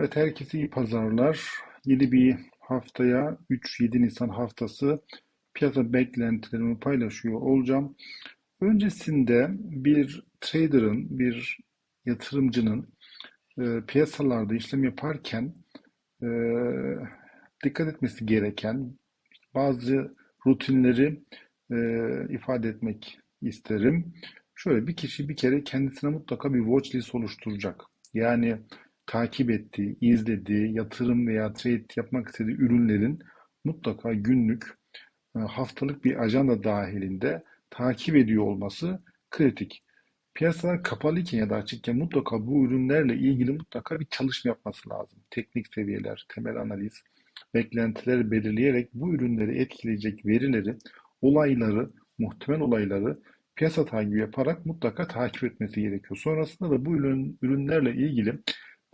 Evet, herkese iyi pazarlar. Yeni bir haftaya 3-7 Nisan haftası piyasa beklentilerimi paylaşıyor olacağım. Öncesinde bir trader'ın, bir yatırımcının e, piyasalarda işlem yaparken e, dikkat etmesi gereken bazı rutinleri e, ifade etmek isterim. Şöyle bir kişi bir kere kendisine mutlaka bir watch list oluşturacak. Yani takip ettiği, izlediği, yatırım veya trade yapmak istediği ürünlerin mutlaka günlük, e, haftalık bir ajanda dahilinde takip ediyor olması kritik. Piyasalar kapalıyken ya da açıkken mutlaka bu ürünlerle ilgili mutlaka bir çalışma yapması lazım. Teknik seviyeler, temel analiz, beklentileri belirleyerek bu ürünleri etkileyecek verileri, olayları, muhtemel olayları piyasa takibi yaparak mutlaka takip etmesi gerekiyor. Sonrasında da bu ürün, ürünlerle ilgili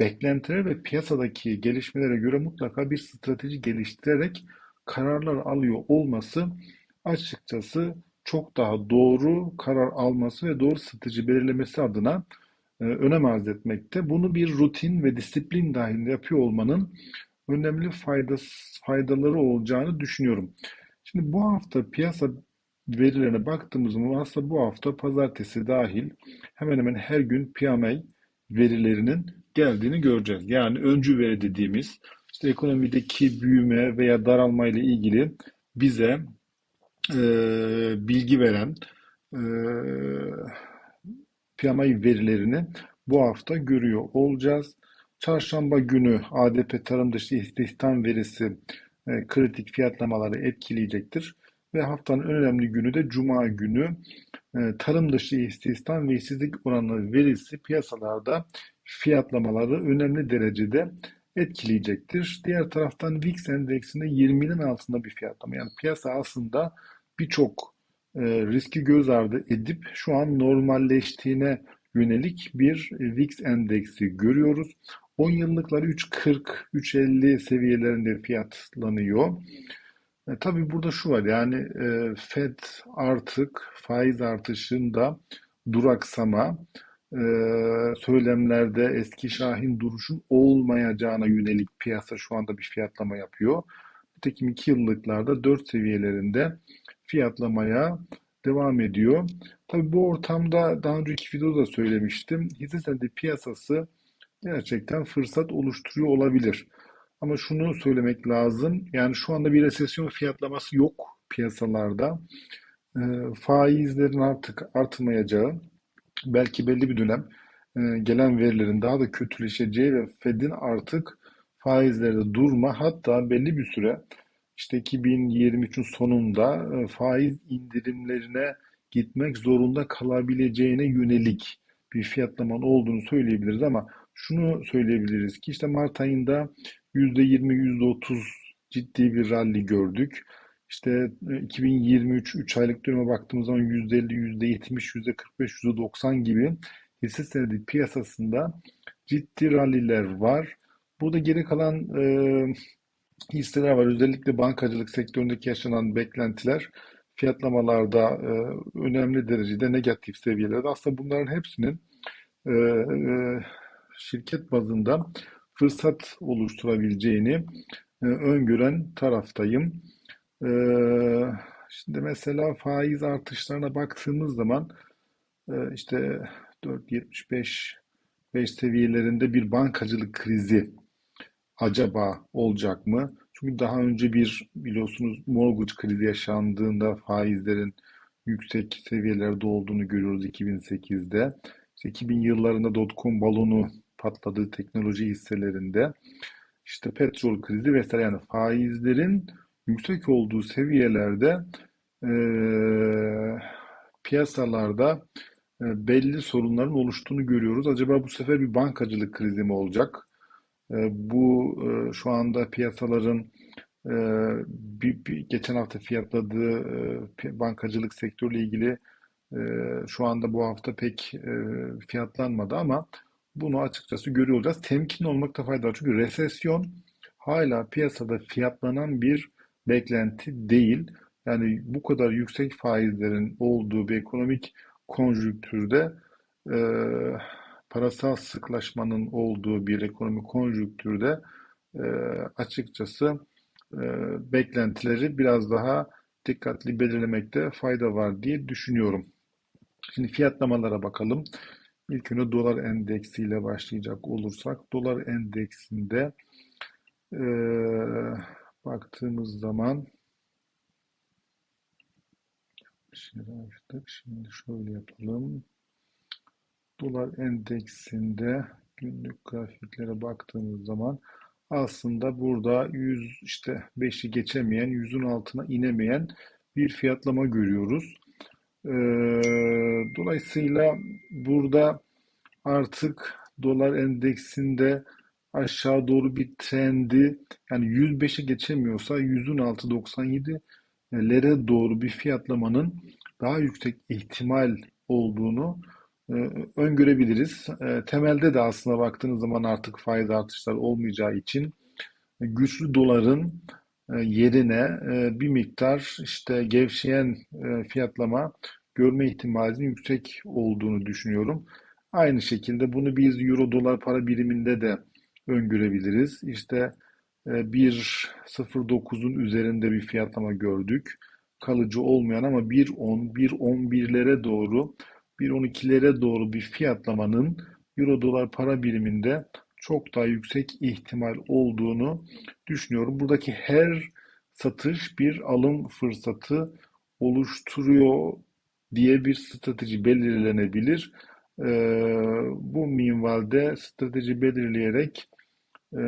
beklentiler ve piyasadaki gelişmelere göre mutlaka bir strateji geliştirerek kararlar alıyor olması açıkçası çok daha doğru karar alması ve doğru strateji belirlemesi adına e, önem arz etmekte. Bunu bir rutin ve disiplin dahilinde yapıyor olmanın önemli faydası, faydaları olacağını düşünüyorum. Şimdi bu hafta piyasa verilerine baktığımız zaman aslında bu hafta pazartesi dahil hemen hemen her gün PMI verilerinin geldiğini göreceğiz. Yani öncü veri dediğimiz işte ekonomideki büyüme veya daralma ile ilgili bize e, bilgi veren e, PMI verilerini bu hafta görüyor olacağız. Çarşamba günü ADP tarım dışı istihdam verisi e, kritik fiyatlamaları etkileyecektir. Ve haftanın önemli günü de Cuma günü tarım dışı istihdam ve işsizlik oranı verisi piyasalarda fiyatlamaları önemli derecede etkileyecektir. Diğer taraftan VIX endeksinde 20'nin altında bir fiyatlama. Yani piyasa aslında birçok e, riski göz ardı edip şu an normalleştiğine yönelik bir VIX endeksi görüyoruz. 10 yıllıkları 3.40, 3.50 seviyelerinde fiyatlanıyor. E, tabii burada şu var yani e, Fed artık faiz artışında duraksama, e, söylemlerde eski Şahin duruşun olmayacağına yönelik piyasa şu anda bir fiyatlama yapıyor. Nitekim 2 yıllıklarda 4 seviyelerinde fiyatlamaya devam ediyor. Tabii bu ortamda daha önceki videoda da söylemiştim. Hisse senedi piyasası gerçekten fırsat oluşturuyor olabilir. Ama şunu söylemek lazım. Yani şu anda bir resesyon fiyatlaması yok piyasalarda. E, faizlerin artık artmayacağı, belki belli bir dönem e, gelen verilerin daha da kötüleşeceği ve Fed'in artık faizlerde durma hatta belli bir süre işte 2023'ün sonunda e, faiz indirimlerine gitmek zorunda kalabileceğine yönelik bir fiyatlamanın olduğunu söyleyebiliriz ama şunu söyleyebiliriz ki işte Mart ayında %20, %30 ciddi bir rally gördük. İşte 2023 3 aylık döneme baktığımız zaman %50, %70, %45, %90 gibi hisse senedi piyasasında ciddi ralliler var. Burada geri kalan e, hisseler var. Özellikle bankacılık sektöründeki yaşanan beklentiler fiyatlamalarda e, önemli derecede negatif seviyelerde. Aslında bunların hepsinin e, e, şirket bazında fırsat oluşturabileceğini e, öngören taraftayım. E, şimdi mesela faiz artışlarına baktığımız zaman e, işte 4.75 5 seviyelerinde bir bankacılık krizi acaba olacak mı? Çünkü daha önce bir biliyorsunuz mortgage krizi yaşandığında faizlerin yüksek seviyelerde olduğunu görüyoruz 2008'de. İşte 2000 yıllarında dotcom balonu patladığı teknoloji hisselerinde işte petrol krizi vesaire yani faizlerin yüksek olduğu seviyelerde e, piyasalarda e, belli sorunların oluştuğunu görüyoruz. Acaba bu sefer bir bankacılık krizi mi olacak? E, bu e, şu anda piyasaların e, bir, bir, geçen hafta fiyatladığı e, bankacılık sektörüyle ilgili e, şu anda bu hafta pek e, fiyatlanmadı ama bunu açıkçası görüyor olacağız. Temkinli olmakta fayda var. Çünkü resesyon hala piyasada fiyatlanan bir beklenti değil. Yani bu kadar yüksek faizlerin olduğu bir ekonomik konjüktürde e, parasal sıklaşmanın olduğu bir ekonomi konjonktürde e, açıkçası e, beklentileri biraz daha dikkatli belirlemekte fayda var diye düşünüyorum. Şimdi fiyatlamalara bakalım. İlk önce dolar endeksiyle başlayacak olursak, dolar endeksinde e, baktığımız zaman açtık. Şimdi şöyle yapalım. Dolar endeksinde günlük grafiklere baktığımız zaman aslında burada 100 işte 5'i geçemeyen, 100'ün altına inemeyen bir fiyatlama görüyoruz. Ee, dolayısıyla burada artık dolar endeksinde aşağı doğru bir trendi yani 105'i geçemiyorsa 100'ün altı 97'lere doğru bir fiyatlamanın daha yüksek ihtimal olduğunu e, öngörebiliriz. E, temelde de aslında baktığınız zaman artık faiz artışlar olmayacağı için güçlü doların e, yerine bir miktar işte gevşeyen fiyatlama görme ihtimalinin yüksek olduğunu düşünüyorum. Aynı şekilde bunu biz euro dolar para biriminde de öngörebiliriz. İşte 1.09'un üzerinde bir fiyatlama gördük. Kalıcı olmayan ama 1.10, 1.11'lere doğru 1.12'lere doğru bir fiyatlamanın euro dolar para biriminde çok daha yüksek ihtimal olduğunu düşünüyorum. Buradaki her satış bir alım fırsatı oluşturuyor diye bir strateji belirlenebilir. Ee, bu minvalde strateji belirleyerek e,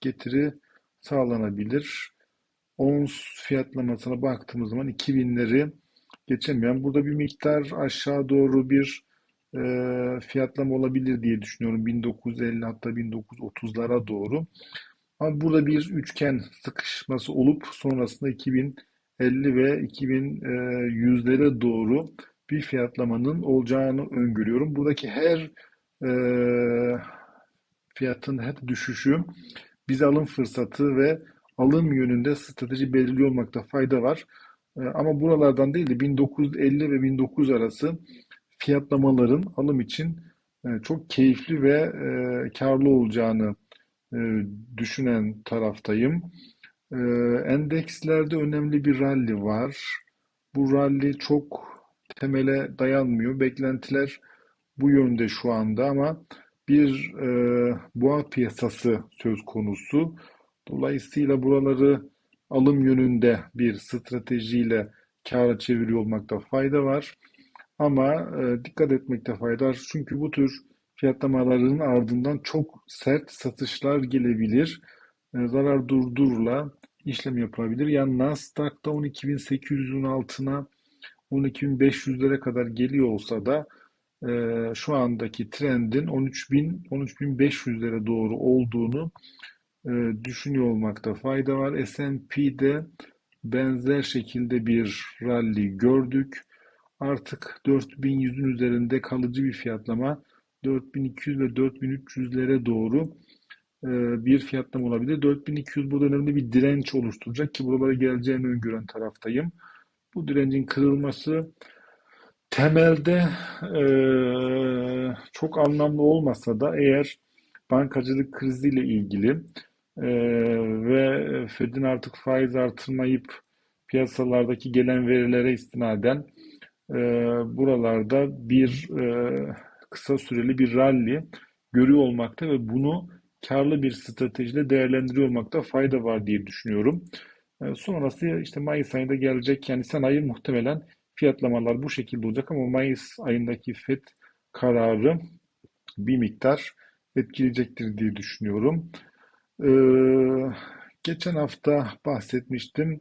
getiri sağlanabilir. Ons fiyatlamasına baktığımız zaman 2000'leri geçemeyen. Burada bir miktar aşağı doğru bir e, fiyatlama olabilir diye düşünüyorum. 1950 hatta 1930'lara doğru. Ama burada bir üçgen sıkışması olup sonrasında 2050 ve 2100'lere doğru bir fiyatlamanın olacağını öngörüyorum. Buradaki her e, fiyatın her düşüşü bize alım fırsatı ve alım yönünde strateji belirliyor olmakta fayda var. Ee, ama buralardan değil de 1950 ve 1900 arası fiyatlamaların alım için e, çok keyifli ve e, karlı olacağını e, düşünen taraftayım. Endekslerde önemli bir rally var. Bu rally çok temele dayanmıyor. Beklentiler bu yönde şu anda ama bir e, boğa piyasası söz konusu. Dolayısıyla buraları alım yönünde bir stratejiyle kâra çeviriyor olmakta fayda var. Ama e, dikkat etmekte fayda. Çünkü bu tür fiyatlamaların ardından çok sert satışlar gelebilir. E, zarar durdurla işlem yapabilir. Yani Nasdaq'ta 12.800'ün altına 12.500'lere kadar geliyor olsa da e, şu andaki trendin 13.000 13.500'lere doğru olduğunu e, düşünüyor olmakta fayda var. S&P'de benzer şekilde bir rally gördük. Artık 4100'ün üzerinde kalıcı bir fiyatlama 4200 ve 4300'lere doğru e, bir fiyatlama olabilir. 4200 bu dönemde bir direnç oluşturacak ki buralara geleceğini öngören taraftayım. Bu direncin kırılması temelde e, çok anlamlı olmasa da eğer bankacılık kriziyle ilgili ee, ve Fed'in artık faiz artırmayıp piyasalardaki gelen verilere istinaden e, buralarda bir e, kısa süreli bir rally görüyor olmakta ve bunu karlı bir stratejiyle değerlendiriyor olmakta fayda var diye düşünüyorum. E, sonrası işte Mayıs ayında gelecek yani sen ayı muhtemelen fiyatlamalar bu şekilde olacak ama Mayıs ayındaki FED kararı bir miktar etkileyecektir diye düşünüyorum. Ee, geçen hafta bahsetmiştim.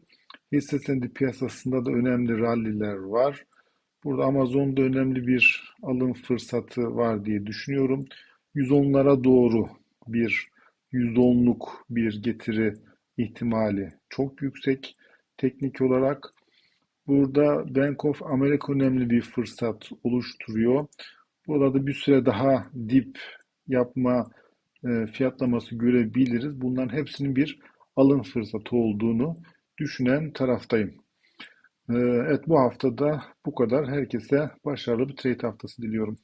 Hisse senedi piyasasında da önemli ralliler var. Burada Amazon'da önemli bir alım fırsatı var diye düşünüyorum. 110'lara doğru bir %10'luk bir getiri ihtimali çok yüksek teknik olarak. Burada Bank of America önemli bir fırsat oluşturuyor. Burada bir süre daha dip yapma e, fiyatlaması görebiliriz. Bunların hepsinin bir alım fırsatı olduğunu düşünen taraftayım. E, evet bu haftada bu kadar. Herkese başarılı bir trade haftası diliyorum.